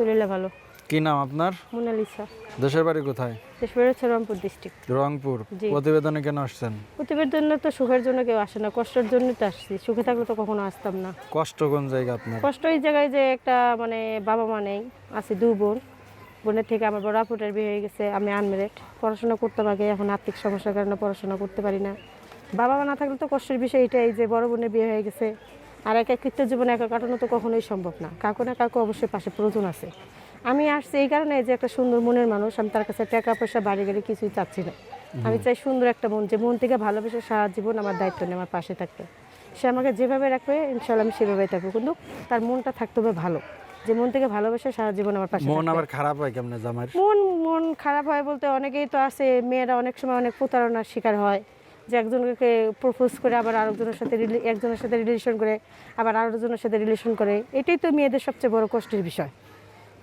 আলহামদুলিল্লাহ ভালো। কি নাম আপনার? মোনালিসা দেশের বাড়ি কোথায়? দেশপুর হচ্ছে রংপুর ডিস্ট্রিক্ট রংপুর। প্রতিবেদনে কেন আসছেন? প্রতিবের জন্য তো সুখের জন্য কেউ আসে না কষ্টের জন্য তো আসছি। সুখে থাকলে তো কখনো আসতাম না। কষ্ট কোন জায়গা আপনার? কষ্ট এই জায়গায় যে একটা মানে বাবা মা নেই আছে দু বোন। বোনের থেকে আমার বড় আপুটার বিয়ে হয়ে গেছে আমি আনমেরিড পড়াশোনা করতে পারি এখন আর্থিক সমস্যার কারণে পড়াশোনা করতে পারি না। বাবা মা না থাকলে তো কষ্টের বিষয় এটাই যে বড় বোনের বিয়ে হয়ে গেছে। আর এক একৃত্য জীবনে একা কাটানো তো কখনোই সম্ভব না। কাকু না কাকু অবশ্যই পাশে প্রয়োজন আছে। আমি আসছি এই কারণে যে একটা সুন্দর মনের মানুষ আমি তার কাছে টাকা পয়সা বাড়ি গাড়ি কিছুই চাচ্ছি না। আমি চাই সুন্দর একটা মন যে মন থেকে ভালোবেসে সারা জীবন আমার দায়িত্ব নিয়ে আমার পাশে থাকবে। সে আমাকে যেভাবে রাখবে ইনশাল্লাহ আমি সেভাবেই থাকব। কিন্তু তার মনটা থাকতে হবে ভালো। যে মন থেকে ভালোবেসে সারা জীবন আমার পাশে মন। আবার খারাপ হয় কেমনে জামাইর মন মন খারাপ হয় বলতে অনেকেই তো আছে মেয়েরা অনেক সময় অনেক প্রতারণার শিকার হয়। যে একজনকে প্রপোজ করে আবার আরেকজনের সাথে একজনের সাথে রিলেশন করে আবার আরেকজনের সাথে রিলেশন করে এটাই তো মেয়েদের সবচেয়ে বড় কষ্টের বিষয়।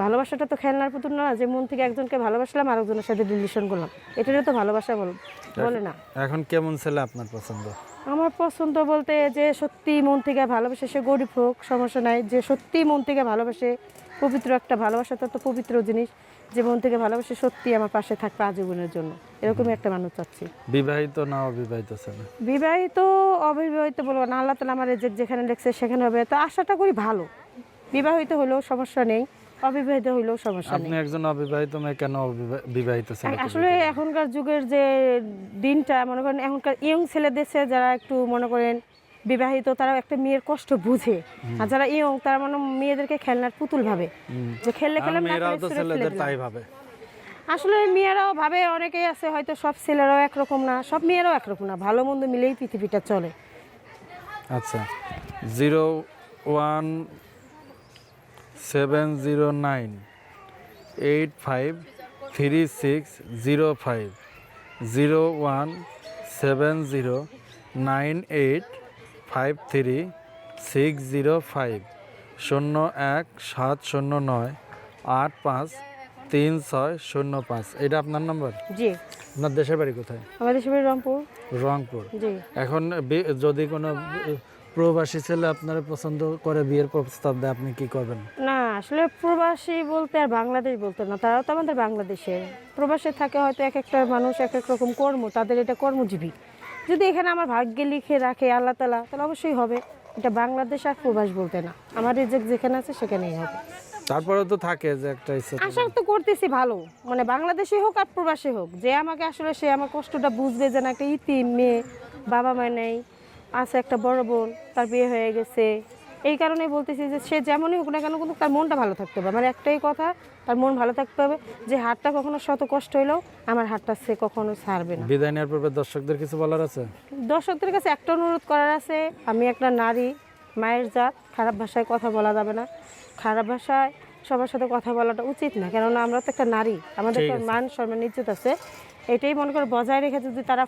ভালোবাসাটা তো খেলনার পুতুল না যে মন থেকে একজনকে ভালোবাসলাম আরেকজনের সাথে রিলেশন করলাম। এটারও তো ভালোবাসা বল বলে না। এখন কেমন ছেলে আপনার পছন্দ? আমার পছন্দ বলতে যে সত্যি মন থেকে ভালোবাসে সে গরিব হোক সমস্যা নাই। যে সত্যি মন থেকে ভালোবাসে পবিত্র একটা ভালোবাসা তো পবিত্র জিনিস যে মন থেকে ভালোবাসে সত্যি আমার পাশে থাকবে আজীবনের জন্য। এরকমই একটা মানুষ চাচ্ছি। বিবাহিত না অবিবাহিত বিবাহিত অবিবাহিত বলব না আল্লাহ তালা আমার যে যেখানে লেখছে সেখানে হবে। তো আশাটা করি ভালো। বিবাহিত হলেও সমস্যা নেই অবিবাহিত হলেও সমস্যা নেই। আপনি একজন অবিবাহিত মেয়ে কেন বিবাহিত আসলে এখনকার যুগের যে দিনটা মনে করেন এখনকার ইয়ং ছেলেদের যারা একটু মনে করেন বিবাহিত তারা একটা মেয়ের কষ্ট বুঝে। আর যারা ইয়ং তারা মানে মেয়েদেরকে খেলনার পুতুল ভাবে যে খেললে খেলাম। তাই ভাবে। আসলে মেয়েরাও ভাবে অনেকেই আছে হয়তো সব ছেলেরাও একরকম না সব মেয়েরাও একরকম না ভালো মন্দ মিলেই পৃথিবীটা চলে। আচ্ছা zero one seven zero nine eight five three six zero five zero one seven zero nine eight five three six zero five শূন্য এক সাত শূন্য নয় আট পাঁচ তিন ছয় শূন্য পাঁচ এটা আপনার নম্বর? জি। আপনার দেশের বাড়ি কোথায়? আমাদের সবাই রংপুর। রংপুর। জি। এখন যদি কোনো প্রবাসী ছেলে আপনার পছন্দ করে বিয়ের প্রস্তাব দেয় আপনি কি করবেন? না আসলে প্রবাসী বলতে আর বাংলাদেশ বলতে না তারাও তো আমাদের বাংলাদেশের। প্রবাসে থাকে হয়তো এক একটা মানুষ এক এক রকম কর্ম তাদের এটা কর্মজীবী। যদি এখানে আমার ভাগ্যে লিখে রাখে আল্লাহ তালা তাহলে অবশ্যই হবে। এটা বাংলাদেশ আর প্রবাস বলতে না। আমার রিজেক্ট যেখানে আছে সেখানেই হবে। তারপরে তো থাকে যে একটা ইচ্ছা আশা তো করতেছি ভালো। মানে বাংলাদেশে হোক আর প্রবাসে হোক যে আমাকে আসলে সে আমার কষ্টটা বুঝবে যে না একটা ইতি মেয়ে বাবা মা নেই আছে একটা বড় বোন তার বিয়ে হয়ে গেছে। এই কারণে বলতেছি যে সে যেমনই হোক না কেন কিন্তু তার মনটা ভালো থাকতে হবে। আমার একটাই কথা তার মন ভালো থাকতে হবে যে হাতটা কখনো শত কষ্ট হইলেও আমার হাতটা সে কখনো ছাড়বে না। বিদায় নেওয়ার পূর্বে দর্শকদের কিছু বলার আছে? দর্শকদের কাছে একটা অনুরোধ করার আছে আমি একটা নারী মায়ের জাত খারাপ ভাষায় কথা বলা যাবে না। খারাপ ভাষায় সবার সাথে কথা বলাটা উচিত না কেননা আমরা তো একটা নারী আমাদের। মান সম্মান ইজ্জত আছে। এটাই মনে করে বজায় রেখে যদি তারা